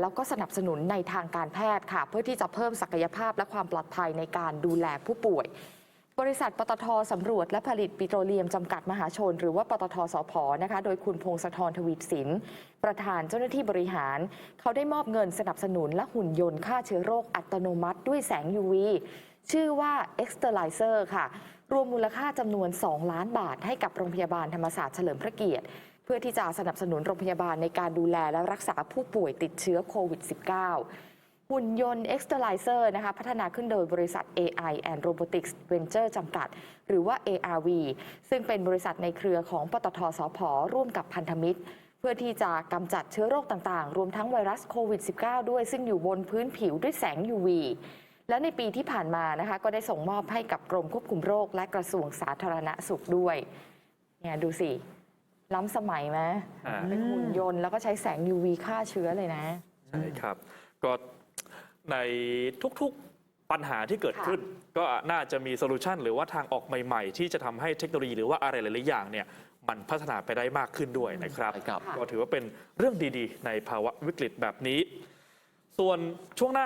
แล้วก็สนับสนุนในทางการแพทย์ค่ะ เพื่อที่จะเพิ่มศักยภาพและความปลอดภัยในการดูแลผู้ป่วย บริษัทปตทสำรวจและผลิตปิโตรเลียมจำกัดมหาชน หรือว่าปตทสพนะคะ โดยคุณพงศธรทวีปศิลป์ประธานเจ้าหน้าที่บริหาร เขาได้มอบเงินสนับสนุนและหุ่นยนต์ฆ่าเชื้อโรคอัตโนมัติด้วยแสง UV ชื่อว่า e x t e r l i z e r ค่ะ รวมมูลค่าจำนวน 2 ล้านบาทให้กับโรงพยาบาลธรรมศาสตร์เฉลิมพระเกียรติ พื่อที่จะสนับสนุนโรงพยาบาลในการดูแลและรักษาผู้ป่วยติดเชื้อโควิด -19 หุ่นยนต์ e x t e r l i z e r นะคะพัฒนาขึ้นโดยบริษัท AI and Robotics Venture จำกัด หรือว่า ARV ซึ่งเป็นบริษัทในเครือของปตทสพร่วมกับพันธมิตร เพื่อที่จะกำจัดเชื้อโรคต่างๆ รวมทั้งไวรัสโควิด -19 ด้วยซึ่งอยู่บนพื้นผิวด้วยแสง UV และในปีที่ผ่านมานะคะก็ได้ส่งมอบให้กับกรมควบคุมโรค และกระทรวงสาธารณสุขด้วยเนี่ยดูสิ ล้ำสมัยไหมอ่าเป็นหุ่นยนต์แล้วก็ใช้แสง UV ฆ่าเชื้อเลยนะ ใช่ครับ ก็ในทุกๆปัญหาที่เกิดค่ะ ขึ้น ก็น่าจะมีโซลูชันหรือว่าทางออกใหม่ๆ ที่จะทำให้เทคโนโลยีหรือว่าอะไรหลายๆอย่างเนี่ยมันพัฒนาไปได้มากขึ้นด้วยนะครับ ใช่ครับ ก็ถือว่าเป็นเรื่องดีๆ ในภาวะวิกฤตแบบนี้ ส่วนช่วงหน้า